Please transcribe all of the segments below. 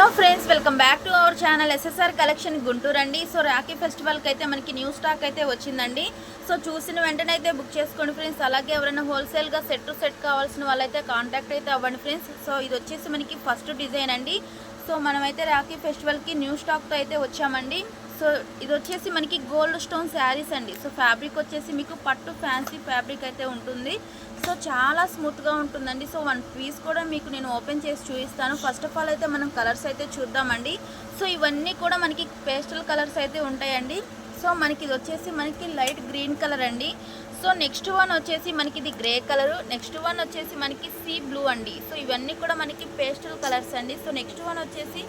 Hello friends welcome back to our channel SSR collection Guntur అండి. So Rakhi ఫెస్టివల్కి అయితే మనకి న్యూ స్టాక్ అయితే వచ్చిందండి. సో చూసిన వెంటనే అయితే బుక్ చేసుకోండి ఫ్రెండ్స్. అలాగే ఎవరైనా హోల్సేల్గా సెట్ టు సెట్ కావాల్సిన వాళ్ళైతే కాంటాక్ట్ అయితే అవ్వండి ఫ్రెండ్స్. సో ఇది వచ్చేసి మనకి ఫస్ట్ డిజైన్ అండి. సో మనమైతే రాఖీ ఫెస్టివల్కి న్యూ స్టాక్తో అయితే వచ్చామండి. సో ఇది వచ్చేసి మనకి గోల్డ్ స్టోన్ శారీస్ అండి. సో ఫ్యాబ్రిక్ వచ్చేసి మీకు పట్టు ఫ్యాన్సీ ఫ్యాబ్రిక్ అయితే ఉంటుంది. సో చాలా స్మూత్గా ఉంటుందండి. సో వన్ పీస్ కూడా మీకు నేను ఓపెన్ చేసి చూపిస్తాను. ఫస్ట్ ఆఫ్ ఆల్ అయితే మనం కలర్స్ అయితే చూద్దామండి. సో ఇవన్నీ కూడా మనకి పేస్టల్ కలర్స్ అయితే ఉంటాయండి. సో మనకి ఇది వచ్చేసి మనకి లైట్ గ్రీన్ కలర్ అండి. సో నెక్స్ట్ వన్ వచ్చేసి మనకి ఇది గ్రే కలర్. నెక్స్ట్ వన్ వచ్చేసి మనకి సీ బ్లూ అండి. సో ఇవన్నీ కూడా మనకి పేస్టల్ కలర్స్ అండి. సో నెక్స్ట్ వన్ వచ్చేసి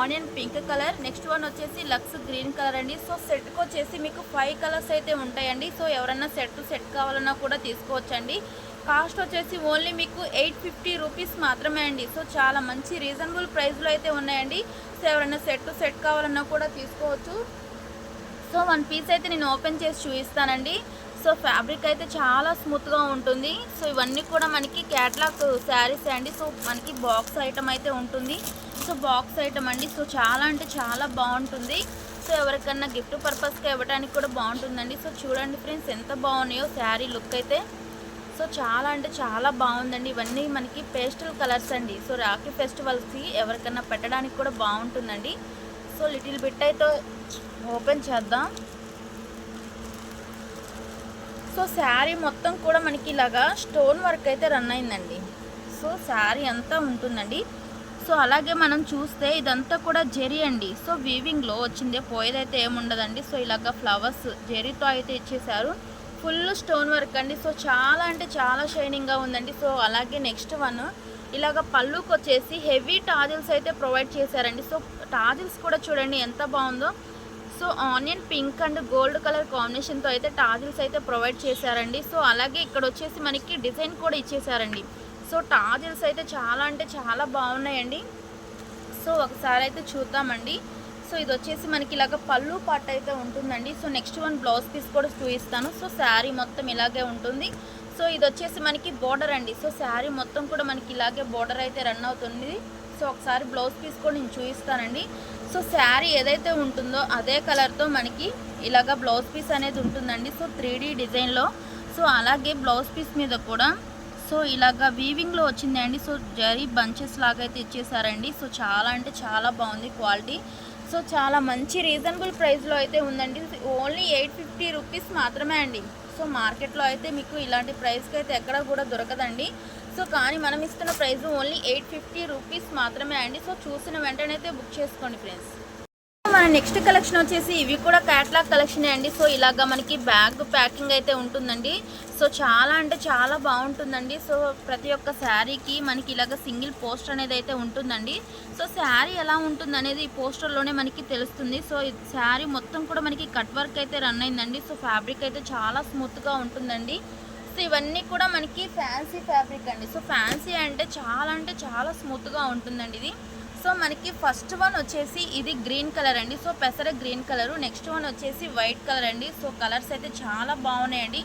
onion pink colour. Next one వచ్చేసి లక్స్ గ్రీన్ కలర్ అండి. సో సెట్కి వచ్చేసి మీకు ఫైవ్ కలర్స్ అయితే ఉంటాయండి. సో ఎవరైనా సెట్ సెట్ కావాలన్నా కూడా తీసుకోవచ్చండి. కాస్ట్ వచ్చేసి ఓన్లీ మీకు ఎయిట్ ఫిఫ్టీ రూపీస్ మాత్రమే అండి. సో చాలా మంచి రీజనబుల్ ప్రైస్లో అయితే ఉన్నాయండి. సో ఎవరైనా సెట్ సెట్ కావాలన్నా కూడా తీసుకోవచ్చు. సో వన్ పీస్ అయితే నేను ఓపెన్ చేసి చూపిస్తానండి. సో ఫ్యాబ్రిక్ అయితే చాలా స్మూత్గా ఉంటుంది. సో ఇవన్నీ కూడా మనకి క్యాట్లాగ్ శారీస్ అండి. సో మనకి బాక్స్ ఐటమ్ అయితే ఉంటుంది. సో బాక్స్ ఐటమ్ అండి. సో చాలా అంటే చాలా బాగుంటుంది. సో ఎవరికన్నా గిఫ్ట్ పర్పస్గా ఇవ్వడానికి కూడా బాగుంటుందండి. సో చూడండి ఫ్రెండ్స్ ఎంత బాగున్నాయో శారీ లుక్ అయితే. సో చాలా అంటే చాలా బాగుందండి. ఇవన్నీ మనకి పేస్టల్ కలర్స్ అండి. సో రాఖీ ఫెస్టివల్స్కి ఎవరికైనా పెట్టడానికి కూడా బాగుంటుందండి. సో లిటిల్ బిట్ అయితే ఓపెన్ చేద్దాం. సో శారీ మొత్తం కూడా మనకి ఇలాగా స్టోన్ వర్క్ అయితే రన్ అయిందండి. సో శారీ అంతా ఉంటుందండి. సో అలాగే మనం చూస్తే ఇదంతా కూడా జెరీ అండి. సో వీవింగ్లో వచ్చింది పోయేదైతే ఏముండదండి. సో ఇలాగ ఫ్లవర్స్ జెరీతో అయితే ఇచ్చేసారు ఫుల్ స్టోన్ వర్క్ అండి. సో చాలా అంటే చాలా షైనింగ్గా ఉందండి. సో అలాగే నెక్స్ట్ వన్ ఇలాగ పళ్ళుకి వచ్చేసి హెవీ టాజిల్స్ అయితే ప్రొవైడ్ చేశారండి. సో టాజిల్స్ కూడా చూడండి ఎంత బాగుందో. So onion pink and gold colour కాంబినేషన్తో అయితే టాజిల్స్ అయితే ప్రొవైడ్ చేశారండి. సో అలాగే ఇక్కడ వచ్చేసి మనకి డిజైన్ కూడా ఇచ్చేసారండి సో టాజిల్స్ అయితే చాలా అంటే చాలా బాగున్నాయండి. సో ఒకసారి అయితే చూద్దామండి. సో ఇది వచ్చేసి మనకి ఇలాగ పళ్ళు పాట అయితే ఉంటుందండి. So next one blouse piece కూడా చూపిస్తాను. సో శారీ మొత్తం ఇలాగే ఉంటుంది. సో ఇది వచ్చేసి మనకి బోర్డర్ అండి. సో శారీ మొత్తం కూడా మనకి ఇలాగే బోర్డర్ అయితే రన్ అవుతుంది. సో ఒకసారి బ్లౌజ్ పీస్ కూడా నేను చూపిస్తానండి. సో శారీ ఏదైతే ఉంటుందో అదే కలర్తో మనకి ఇలాగ బ్లౌజ్ పీస్ అనేది ఉంటుందండి. సో త్రీ డిజైన్లో సో అలాగే బ్లౌజ్ పీస్ మీద కూడా. సో ఇలాగ వీవింగ్లో వచ్చిందండి. సో జరీ బంచెస్ లాగా అయితే ఇచ్చేసారండి. సో చాలా అంటే చాలా బాగుంది క్వాలిటీ సో చాలా మంచి రీజనబుల్ ప్రైస్లో అయితే ఉందండి. ఓన్లీ ఎయిట్ ఫిఫ్టీ రూపీస్ మాత్రమే అండి. సో మార్కెట్లో అయితే మీకు ఇలాంటి ప్రైస్కి అయితే ఎక్కడ కూడా దొరకదండి. సో కానీ మనం ఇస్తున్న price only eight fifty rupees మాత్రమే అండి. సో చూసిన వెంటనే అయితే బుక్ చేసుకోండి ఫ్రెండ్స్ మన నెక్స్ట్ కలెక్షన్ వచ్చేసి ఇవి కూడా క్యాట్లాగ్ కలెక్షన్ అండి. సో ఇలాగా మనకి బ్యాగ్ ప్యాకింగ్ అయితే ఉంటుందండి. సో చాలా అంటే చాలా బాగుంటుందండి. సో ప్రతి ఒక్క శారీకి మనకి ఇలాగ సింగిల్ పోస్టర్ అనేది అయితే ఉంటుందండి. సో శారీ ఎలా ఉంటుంది అనేది ఈ పోస్టర్లోనే మనకి తెలుస్తుంది. సో శారీ మొత్తం కూడా మనకి కట్ వర్క్ అయితే రన్ అయిందండి. సో ఫ్యాబ్రిక్ అయితే చాలా స్మూత్గా ఉంటుందండి. సో ఇవన్నీ కూడా మనకి ఫ్యాన్సీ ఫ్యాబ్రిక్ అండి. సో ఫ్యాన్సీ అంటే చాలా అంటే చాలా స్మూత్గా ఉంటుందండి ఇది. సో మనకి ఫస్ట్ వన్ వచ్చేసి ఇది గ్రీన్ కలర్ అండి. సో పెసర గ్రీన్ కలర్ నెక్స్ట్ వన్ వచ్చేసి వైట్ కలర్ అండి. సో కలర్స్ అయితే చాలా బాగున్నాయండి.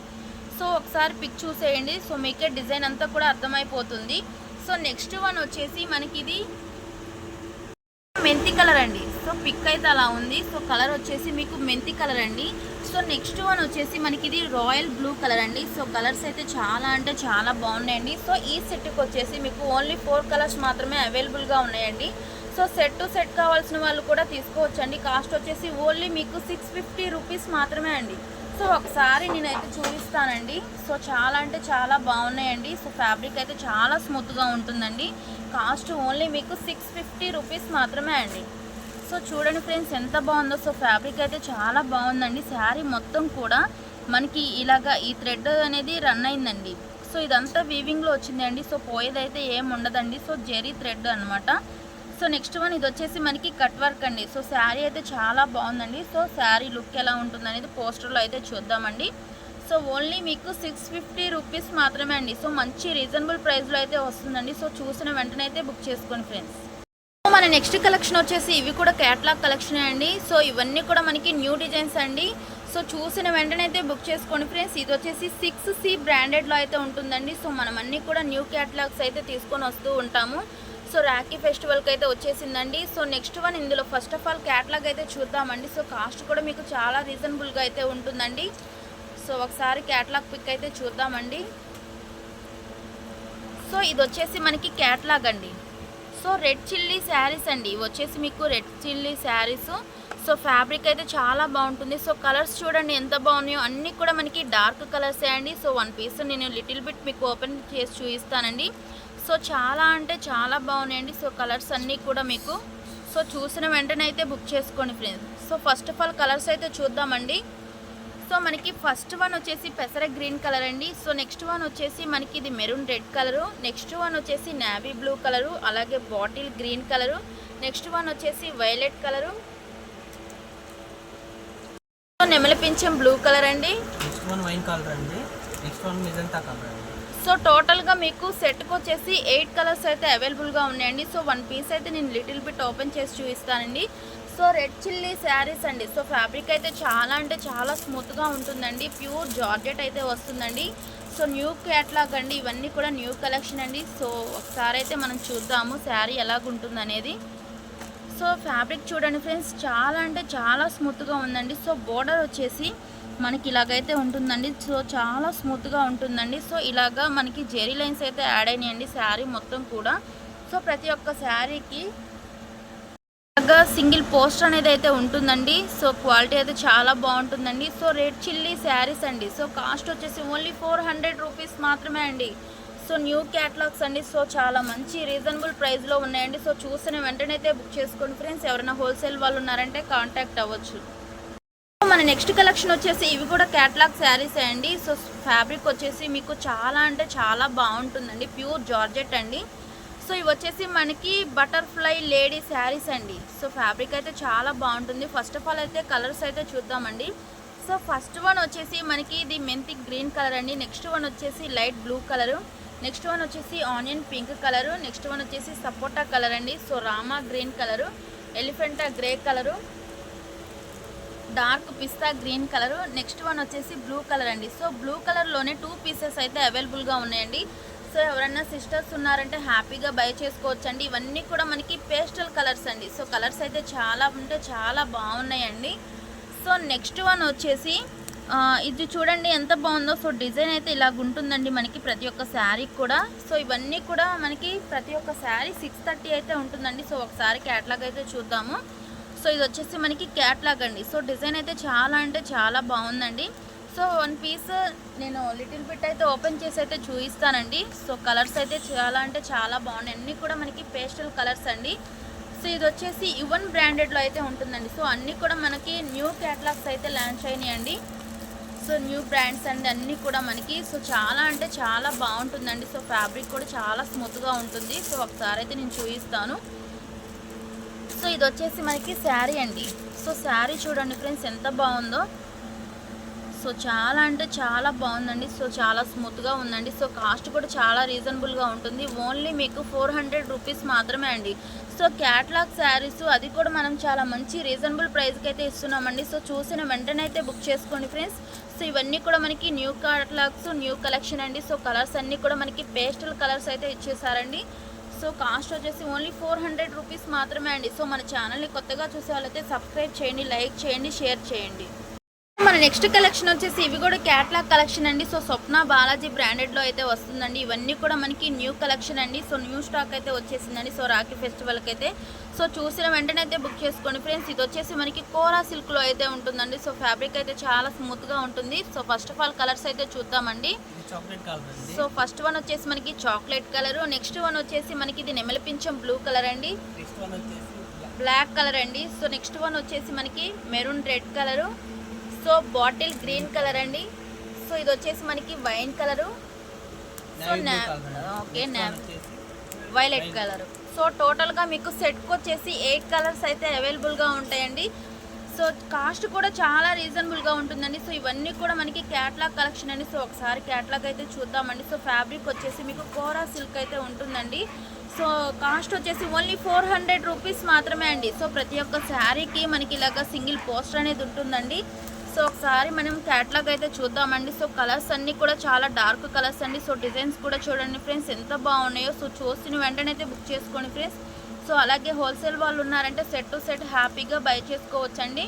సో ఒకసారి పిక్ చూసేయండి. సో మీకే డిజైన్ అంతా కూడా అర్థమైపోతుంది. సో నెక్స్ట్ వన్ వచ్చేసి మనకి ఇది మెంతి కలర్ అండి. సో పిక్ అయితే అలా ఉంది. సో కలర్ వచ్చేసి మీకు మెంతి కలర్ అండి. సో నెక్స్ట్ వన్ వచ్చేసి మనకి ఇది రాయల్ బ్లూ కలర్ అండి. సో కలర్స్ అయితే చాలా అంటే చాలా బాగున్నాయండి. సో ఈ సెట్కి వచ్చేసి మీకు ఓన్లీ ఫోర్ కలర్స్ మాత్రమే అవైలబుల్గా ఉన్నాయండి. సో సెట్ టు సెట్ కావాల్సిన వాళ్ళు కూడా తీసుకోవచ్చండి. కాస్ట్ వచ్చేసి ఓన్లీ మీకు సిక్స్ ఫిఫ్టీ రూపీస్ మాత్రమే అండి. సో ఒకసారి నేనైతే చూపిస్తానండి. సో చాలా అంటే చాలా బాగున్నాయండి. సో ఫ్యాబ్రిక్ అయితే చాలా స్మూత్గా ఉంటుందండి. కాస్ట్ ఓన్లీ మీకు సిక్స్ ఫిఫ్టీ రూపీస్ మాత్రమే అండి. సో చూడండి ఫ్రెండ్స్ ఎంత బాగుందో. సో ఫ్యాబ్రిక్ అయితే చాలా బాగుందండి. శారీ మొత్తం కూడా మనకి ఇలాగా ఈ థ్రెడ్ అనేది రన్ అయిందండి. సో ఇదంతా వీవింగ్లో వచ్చిందండి. సో పోయేదైతే ఏం ఉండదండి. సో జెరీ థ్రెడ్ అనమాట సో నెక్స్ట్ వన్ ఇది వచ్చేసి మనకి కట్ వర్క్ అండి. సో శారీ అయితే చాలా బాగుందండి. సో శారీ లుక్ ఎలా ఉంటుంది అనేది పోస్టర్లో అయితే చూద్దామండి. సో ఓన్లీ మీకు సిక్స్ ఫిఫ్టీ రూపీస్ మాత్రమే అండి. సో మంచి రీజనబుల్ ప్రైస్లో అయితే వస్తుందండి. సో చూసిన వెంటనే అయితే బుక్ చేసుకోండి ఫ్రెండ్స్. మన నెక్స్ట్ కలెక్షన్ వచ్చేసి ఇవి కూడా క్యాట్లాగ్ కలెక్షన్ అండి. సో ఇవన్నీ కూడా మనకి న్యూ డిజైన్స్ అండి. సో చూసిన వెంటనే అయితే బుక్ చేసుకోండి ఫ్రెండ్స్ ఇది వచ్చేసి సిక్స్ సి బ్రాండెడ్లో అయితే ఉంటుందండి. సో మనం అన్నీ కూడా న్యూ క్యాట్లాగ్స్ అయితే తీసుకొని వస్తూ ఉంటాము. సో రాఖీ ఫెస్టివల్కి అయితే వచ్చేసిందండి. సో నెక్స్ట్ వన్ ఇందులో ఫస్ట్ ఆఫ్ ఆల్ క్యాట్లాగ్ అయితే చూద్దామండి. సో కాస్ట్ కూడా మీకు చాలా రీజనబుల్గా అయితే ఉంటుందండి. సో ఒకసారి క్యాట్లాగ్ పిక్ అయితే చూద్దామండి. సో ఇది వచ్చేసి మనకి క్యాట్లాగ్ అండి. సో రెడ్ చిల్లీ శారీస్ అండి. వచ్చేసి మీకు red chilli sarees. So fabric అయితే చాలా బాగుంటుంది. సో కలర్స్ చూడండి ఎంత బాగున్నాయో. అన్నీ కూడా మనకి డార్క్ కలర్సే అండి. సో వన్ పీస్ నేను లిటిల్ బిట్ మీకు ఓపెన్ చేసి చూపిస్తానండి. సో చాలా అంటే చాలా బాగున్నాయండి సో కలర్స్ అన్నీ కూడా మీకు. సో చూసిన వెంటనే అయితే బుక్ చేసుకోండి friends. So first of all colours అయితే చూద్దామండి. సో మనకి ఫస్ట్ వన్ వచ్చేసి పెసర గ్రీన్ కలర్ అండి. సో నెక్స్ట్ వన్ వచ్చేసి మనకి ఇది maroon red colour. Next one వచ్చేసి నావీ బ్లూ కలరు అలాగే bottle green colour. Next one వచ్చేసి వైలెట్ కలరు. సో నెమలి పింఛం బ్లూ కలర్ అండి. నెక్స్ట్ వన్ వైన్ కలర్ అండి. నెక్స్ట్ వన్ మిజంతా కలర్ అండి. సో టోటల్గా మీకు సెట్కి వచ్చేసి ఎయిట్ కలర్స్ అయితే అవైలబుల్గా ఉన్నాయండి. సో వన్ పీస్ అయితే నేను లిటిల్ బిట్ ఓపెన్ చేసి చూపిస్తానండి. సో రెడ్ చిల్లీ శారీస్ అండి. సో ఫ్యాబ్రిక్ అయితే చాలా అంటే చాలా స్మూత్గా ఉంటుందండి. ప్యూర్ జార్జెట్ అయితే వస్తుందండి. సో న్యూ క్యాట్లాగ్ అండి. ఇవన్నీ కూడా న్యూ కలెక్షన్ అండి. సో ఒకసారి అయితే మనం చూద్దాము శారీ ఎలాగుంటుంది అనేది. సో ఫ్యాబ్రిక్ చూడండి ఫ్రెండ్స్ చాలా అంటే చాలా స్మూత్గా ఉందండి. సో బోర్డర్ వచ్చేసి మనకి ఇలాగైతే ఉంటుందండి. సో చాలా స్మూత్గా ఉంటుందండి. సో ఇలాగా మనకి జెరీ లైన్స్ అయితే యాడ్ అయినాయండి శారీ మొత్తం కూడా. సో ప్రతి ఒక్క శారీకి సింగిల్ పోస్టర్ అనేది అయితే ఉంటుందండి. సో క్వాలిటీ అయితే చాలా బాగుంటుందండి. సో రెడ్ చిల్లీ శారీస్ అండి. సో కాస్ట్ వచ్చేసి ఓన్లీ ఫోర్ హండ్రెడ్ రూపీస్ మాత్రమే అండి. సో న్యూ క్యాటలాగ్స్ అండి. సో చాలా మంచి రీజనబుల్ ప్రైస్లో ఉన్నాయండి. సో చూసిన వెంటనే అయితే బుక్ చేసుకోండి ఫ్రెండ్స్. ఎవరైనా హోల్సేల్ వాళ్ళు ఉన్నారంటే కాంటాక్ట్ అవ్వచ్చు. మన నెక్స్ట్ కలెక్షన్ వచ్చేసి ఇవి కూడా క్యాటలాగ్ శారీస్ అండి. సో ఫ్యాబ్రిక్ వచ్చేసి మీకు చాలా అంటే చాలా బాగుంటుందండి. ప్యూర్ జార్జెట్ అండి. సో ఇవి వచ్చేసి మనకి బటర్ఫ్లై లేడీ శారీస్ అండి. సో ఫ్యాబ్రిక్ అయితే చాలా బాగుంటుంది. ఫస్ట్ ఆఫ్ ఆల్ అయితే కలర్స్ అయితే చూద్దామండి. సో ఫస్ట్ వన్ వచ్చేసి మనకి ఇది మెంతి గ్రీన్ కలర్ అండి. నెక్స్ట్ వన్ వచ్చేసి light blue colour. Next one వచ్చేసి onion pink colour. Next one వచ్చేసి సపోటా కలర్ అండి. So Rama green colour. Elephant grey colour. Dark పిస్తా గ్రీన్ కలర్. నెక్స్ట్ వన్ వచ్చేసి బ్లూ కలర్ అండి. సో బ్లూ కలర్లోనే టూ పీసెస్ అయితే అవైలబుల్గా ఉన్నాయండి. సో ఎవరైనా సిస్టర్స్ ఉన్నారంటే హ్యాపీగా బై చేసుకోవచ్చండి. ఇవన్నీ కూడా మనకి పేస్టల్ కలర్స్ అండి. సో కలర్స్ అయితే చాలా ఉంటే చాలా బాగున్నాయండి. సో నెక్స్ట్ వన్ వచ్చేసి ఇది చూడండి ఎంత బాగుందో. సో డిజైన్ అయితే ఇలాగ ఉంటుందండి మనకి ప్రతి ఒక్క శారీ కూడా. సో ఇవన్నీ కూడా మనకి ప్రతి ఒక్క శారీ సిక్స్ థర్టీ అయితే ఉంటుందండి. సో ఒకసారి క్యాట్లాగ్ అయితే చూద్దాము. సో ఇది వచ్చేసి మనకి క్యాట్లాగ్ అండి. సో డిజైన్ అయితే చాలా అంటే చాలా బాగుందండి. సో వన్ పీస్ నేను లిటిల్ బిట్ అయితే ఓపెన్ చేసి అయితే చూపిస్తానండి. సో కలర్స్ అయితే చాలా అంటే చాలా బాగున్నాయి. అన్నీ కూడా మనకి పేస్టల్ కలర్స్ అండి. సో ఇది వచ్చేసి యువన్ బ్రాండెడ్లో అయితే ఉంటుందండి. సో అన్నీ కూడా మనకి న్యూ క్యాటలాగ్స్ అయితే లాంచ్ అయినాయండి. సో న్యూ బ్రాండ్స్ అండి అన్నీ కూడా మనకి. సో చాలా అంటే చాలా బాగుంటుందండి. సో ఫ్యాబ్రిక్ కూడా చాలా స్మూత్గా ఉంటుంది. సో ఒకసారి అయితే నేను చూపిస్తాను. సో ఇది వచ్చేసి మనకి శారీ అండి. సో శారీ చూడండి ఫ్రెండ్స్ ఎంత బాగుందో. సో చాలా అంటే చాలా బాగుందండి. సో చాలా స్మూత్గా ఉందండి. సో కాస్ట్ కూడా చాలా రీజనబుల్గా ఉంటుంది. ఓన్లీ మీకు ఫోర్ హండ్రెడ్ రూపీస్ మాత్రమే అండి. సో క్యాట్లాగ్ శారీస్ అది కూడా మనం చాలా మంచి రీజనబుల్ ప్రైస్కి అయితే ఇస్తున్నామండి. సో చూసిన వెంటనే అయితే బుక్ చేసుకోండి ఫ్రెండ్స్. సో ఇవన్నీ కూడా మనకి న్యూ క్యాట్లాగ్స్ న్యూ కలెక్షన్ అండి. సో కలర్స్ అన్నీ కూడా మనకి పేస్టల్ కలర్స్ అయితే ఇచ్చేసారండి. సో కాస్ట్ వచ్చేసి ఓన్లీ ఫోర్ హండ్రెడ్ రూపీస్ మాత్రమే అండి. సో మన ఛానల్ని కొత్తగా చూసే వాళ్ళైతే సబ్స్క్రైబ్ చేయండి లైక్ చేయండి షేర్ చేయండి. నెక్స్ట్ కలెక్షన్ వచ్చేసి ఇవి కూడా క్యాట్లాగ్ కలెక్షన్ అండి. సో స్వప్న బాలాజీ బ్రాండెడ్లో అయితే వస్తుందండి. ఇవన్నీ కూడా మనకి న్యూ కలెక్షన్ అండి. సో న్యూ స్టాక్ అయితే వచ్చేసిందండి. సో రాఖీ ఫెస్టివల్కి అయితే సో చూసిన వెంటనే అయితే బుక్ చేసుకోండి ఫ్రెండ్స్ ఇది వచ్చేసి మనకి కోరా సిల్క్లో అయితే ఉంటుందండి. సో ఫ్యాబ్రిక్ అయితే చాలా స్మూత్గా ఉంటుంది. So first of all colours అయితే చూద్దామండి. సో ఫస్ట్ వన్ వచ్చేసి మనకి చాక్లెట్ కలర్ నెక్స్ట్ వన్ వచ్చేసి మనకి ఇది నెమలి పింఛం బ్లూ కలర్ అండి. బ్లాక్ కలర్ అండి. సో నెక్స్ట్ వన్ వచ్చేసి మనకి maroon red colour so bottle green colour అండి. సో ఇది వచ్చేసి మనకి wine colour. So. Okay violet. Colour so టోటల్గా మీకు సెట్కి వచ్చేసి ఎయిట్ కలర్స్ అయితే అవైలబుల్గా ఉంటాయండి. సో కాస్ట్ కూడా చాలా రీజనబుల్గా ఉంటుందండి. సో ఇవన్నీ కూడా మనకి క్యాట్లాగ్ కలెక్షన్ అండి. సో ఒకసారి క్యాట్లాగ్ అయితే చూద్దామండి. సో ఫ్యాబ్రిక్ వచ్చేసి మీకు కోరా సిల్క్ అయితే ఉంటుందండి. సో కాస్ట్ వచ్చేసి ఓన్లీ ఫోర్ హండ్రెడ్ రూపీస్ మాత్రమే అండి. సో ప్రతి ఒక్క శారీకి మనకి ఇలాగ సింగిల్ పోస్టర్ అనేది ఉంటుందండి. సో ఒకసారి మనం క్యాట్లాగ్ అయితే చూద్దామండి. సో కలర్స్ అన్నీ కూడా చాలా డార్క్ కలర్స్ అండి. సో డిజైన్స్ కూడా చూడండి ఫ్రెండ్స్ ఎంత బాగున్నాయో. సో చూసిన వెంటనే అయితే బుక్ చేసుకోండి ఫ్రెండ్స్ సో అలాగే హోల్సేల్ వాళ్ళు ఉన్నారంటే సెట్ టు సెట్ హ్యాపీగా బై చేసుకోవచ్చండి.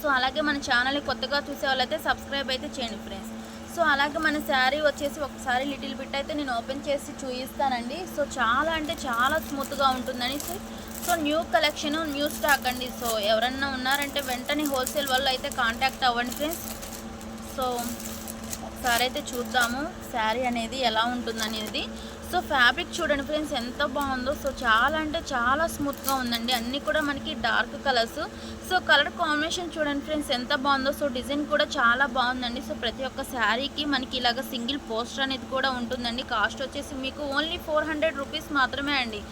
సో అలాగే మన ఛానల్ని కొత్తగా చూసే వాళ్ళైతే సబ్స్క్రైబ్ అయితే చేయండి ఫ్రెండ్స్ సో అలాగే మన శారీ వచ్చేసి ఒకసారి లిటిల్ బిట్ అయితే నేను ఓపెన్ చేసి చూపిస్తానండి సో చాలా అంటే చాలా స్మూత్గా ఉంటుందని so new collection new stock అండి. సో ఎవరన్నా ఉన్నారంటే వెంటనే హోల్సేల్ వాళ్ళు అయితే కాంటాక్ట్ అవ్వండి ఫ్రెండ్స్. సో ఒకసారి అయితే చూద్దాము శారీ అనేది ఎలా ఉంటుందనేది. సో ఫ్యాబ్రిక్ చూడండి ఫ్రెండ్స్ ఎంత బాగుందో. సో చాలా అంటే చాలా స్మూత్గా ఉందండి. అన్నీ కూడా మనకి dark colours so colour combination చూడండి ఫ్రెండ్స్ ఎంత బాగుందో. సో డిజైన్ కూడా చాలా బాగుందండి. సో ప్రతి ఒక్క శారీకి మనకి ఇలాగ సింగిల్ పోస్టర్ అనేది కూడా ఉంటుందండి. కాస్ట్ వచ్చేసి మీకు ఓన్లీ ఫోర్ హండ్రెడ్ రూపీస్ మాత్రమే అండి.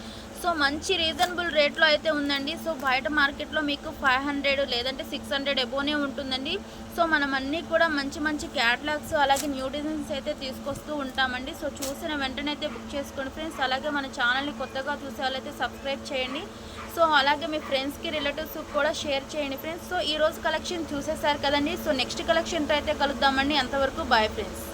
సో మంచి రీజనబుల్ రేట్లో అయితే ఉందండి. సో బయట మార్కెట్లో మీకు ఫైవ్ హండ్రెడ్ లేదంటే సిక్స్ హండ్రెడ్ ఎబోనే ఉంటుందండి. సో మనం అన్నీ కూడా మంచి మంచి క్యాటలాగ్స్ అలాగే న్యూ డిజైన్స్ అయితే తీసుకొస్తూ ఉంటామండి. సో చూసిన వెంటనే అయితే బుక్ చేసుకోండి ఫ్రెండ్స్ అలాగే మన ఛానల్ని కొత్తగా చూసే వాళ్ళైతే సబ్స్క్రైబ్ చేయండి. సో అలాగే మీ ఫ్రెండ్స్కి రిలేటివ్స్ కూడా షేర్ చేయండి ఫ్రెండ్స్ సో ఈ రోజు కలెక్షన్ చూసేసారు కదండి. సో నెక్స్ట్ కలెక్షన్తో అయితే కలుద్దామండి. అంతవరకు బాయ్ ఫ్రెండ్స్